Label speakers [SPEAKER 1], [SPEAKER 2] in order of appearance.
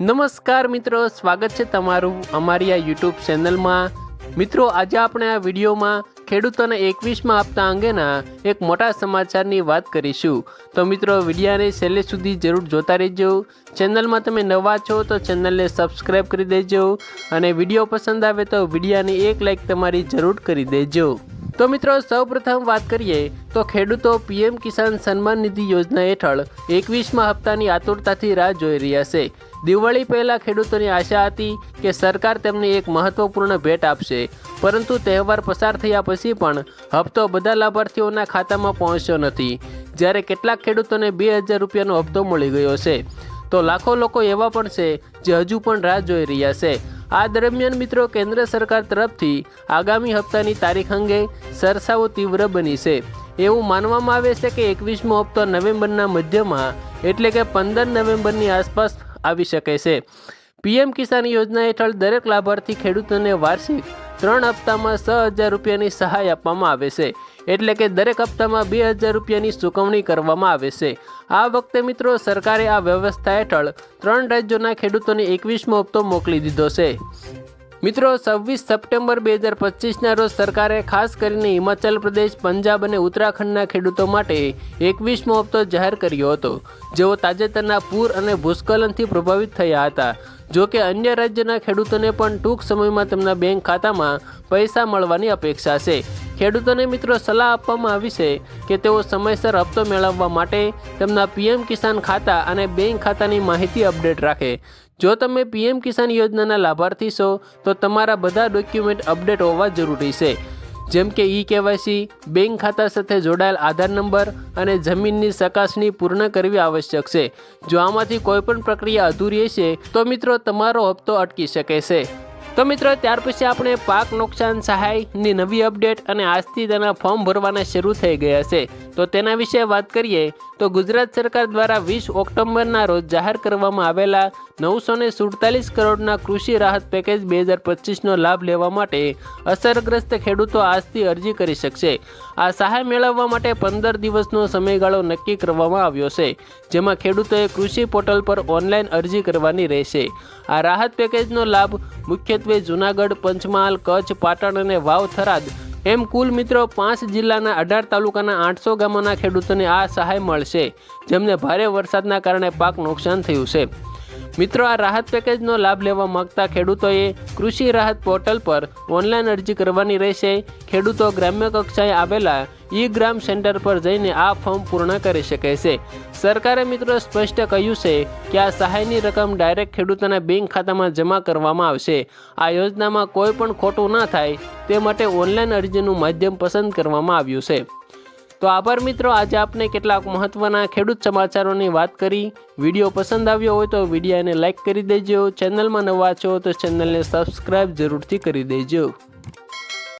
[SPEAKER 1] નમસ્કાર મિત્રો, સ્વાગત છે તમારું અમારી આ યુટ્યુબ ચેનલમાં મિત્રો, આજે આપણે આ વિડીયોમાં ખેડૂતોને એકવીસમાં આપતા અંગેના એક મોટા સમાચારની વાત કરીશું. તો મિત્રો, વિડીયાને છેલ્લે સુધી જરૂર જોતા રહેજો. ચેનલમાં તમે નવા છો તો ચેનલને સબસ્ક્રાઈબ કરી દેજો અને વીડિયો પસંદ આવે તો વિડીયાને એક લાઈક તમારી જરૂર કરી દેજો. તો મિત્રો, સૌપ્રથમ વાત કરીએ તો ખેડૂતો પીએમ કિસાન સન્માન નિધિ યોજના હેઠળ એકવીસમાં હપ્તાની આતુરતાથી રાહ જોઈ રહ્યા છે. દિવાળી પહેલાં ખેડૂતોની આશા હતી કે સરકાર તેમને એક મહત્વપૂર્ણ ભેટ આપશે, પરંતુ તહેવાર પસાર થયા પછી પણ હપ્તો બધા લાભાર્થીઓના ખાતામાં પહોંચ્યો નથી. જ્યારે કેટલાક ખેડૂતોને બે હજાર રૂપિયાનો હપ્તો મળી ગયો છે. તો લાખો લોકો એવા પણ છે જે હજુ પણ રાહ જોઈ રહ્યા છે. આ દરમિયાન મિત્રો કેન્દ્ર સરકાર તરફથી આગામી હપ્તાની તારીખ અંગે સરસાઓ તીવ્ર બની છે. એવું માનવામાં આવે છે કે એકવીસમો હપ્તો નવેમ્બરના મધ્યમાં એટલે કે પંદર નવેમ્બરની આસપાસ આવી શકે છે. પીએમ કિસાન યોજના હેઠળ દરેક લાભાર્થી ખેડૂતોને વાર્ષિક ત્રણ હપ્તામાં છ હજાર રૂપિયાની સહાય આપવામાં આવે છે. એટલે કે દરેક હપ્તામાં બે હજાર રૂપિયાની ચૂકવણી કરવામાં આવે છે. આ વખતે મિત્રો સરકારે આ વ્યવસ્થા હેઠળ ત્રણ રાજ્યોના ખેડૂતોને એકવીસમો હપ્તો મોકલી દીધો છે. મિત્રો, છવ્વીસ સપ્ટેમ્બર બે હજાર પચીસના રોજ સરકારે ખાસ કરીને હિમાચલ પ્રદેશ, પંજાબ અને ઉત્તરાખંડના ખેડૂતો માટે એકવીસમો હપ્તો જાહેર કર્યો હતો. જેઓ તાજેતરના પૂર અને ભૂસ્ખલનથી પ્રભાવિત થયા હતા. જો કે અન્ય રાજ્યના ખેડૂતોને પણ ટૂંક સમયમાં તેમના બેંક ખાતામાં પૈસા મળવાની અપેક્ષા છે. ખેડૂતોને મિત્રો સલાહ આપવામાં આવી છે કે તેઓ સમયસર હપ્તો મેળવવા માટે તેમના પીએમ કિસાન ખાતા અને બેંક ખાતાની માહિતી અપડેટ રાખે. જો તમે પીએમ કિસાન યોજનાના લાભાર્થી છો, તો તમારા બધા ડોક્યુમેન્ટ અપડેટ હોવા જરૂરી છે. જેમ કે ઈ કેવાયસી બેંક ખાતા સાથે જોડાયેલ આધાર નંબર અને જમીનની ચકાસણી પૂર્ણ કરવી આવશ્યક છે. જો આમાંથી કોઈપણ પ્રક્રિયા અધૂરી હશે, તો મિત્રો તમારો હપ્તો અટકી શકે છે. તો મિત્રો, ત્યાર પછી આપણે પાક નુકસાન સહાયની નવી અપડેટ અને આજથી તેના ફોર્મ ભરવાના શરૂ થઈ ગયા છે. તો તેના વિશે વાત કરીએ. તો ગુજરાત સરકાર દ્વારા વીસ ઓક્ટોબરના રોજ જાહેર કરવામાં આવેલા નવસો ને સુડતાલીસ કરોડના કૃષિ રાહત પેકેજ બે હજાર પચીસનો લાભ લેવા માટે અસરગ્રસ્ત ખેડૂતો આજથી અરજી કરી શકશે. આ સહાય મેળવવા માટે પંદર દિવસનો સમયગાળો નક્કી કરવામાં આવ્યો છે, જેમાં ખેડૂતોએ કૃષિ પોર્ટલ પર ઓનલાઈન અરજી કરવાની રહેશે. આ રાહત પેકેજનો લાભ મુખ્યત્વે જૂનાગઢ, પંચમહાલ, કચ્છ, પાટણ અને વાવ થરાદ એમ કુલ મિત્રો પાંચ જિલ્લાના અઢાર તાલુકાના આઠસો ગામોના ખેડૂતોને આ સહાય મળશે, જેમને ભારે વરસાદના કારણે પાક નુકસાન થયું છે. મિત્રો, આ રાહત પેકેજનો લાભ લેવા માંગતા ખેડૂતોએ કૃષિ રાહત પોર્ટલ પર ઓનલાઈન અરજી કરવાની રહેશે. ખેડૂતો ગ્રામ્ય કક્ષાએ આવેલા ઈ ગ્રામ સેન્ટર પર જઈને આ ફોર્મ પૂર્ણ કરી શકે છે. સરકારે મિત્રો સ્પષ્ટ કહ્યું છે કે આ સહાયની રકમ ડાયરેક્ટ ખેડૂતોના બેંક ખાતામાં જમા કરવામાં આવશે. આ યોજનામાં કોઈ પણ ખોટું ના થાય તે માટે ઓનલાઈન અરજીનું માધ્યમ પસંદ કરવામાં આવ્યું છે. તો આભાર મિત્રો, આજે આપને કેટલાક મહત્ત્વના ખેડૂત સમાચારોની વાત કરી. વીડિયો પસંદ આવ્યો હોય તો વિડીયોને લાઇક કરી દેજો. ચેનલમાં નવા છો તો ચેનલને સબસ્ક્રાઈબ જરૂરથી કરી દેજો.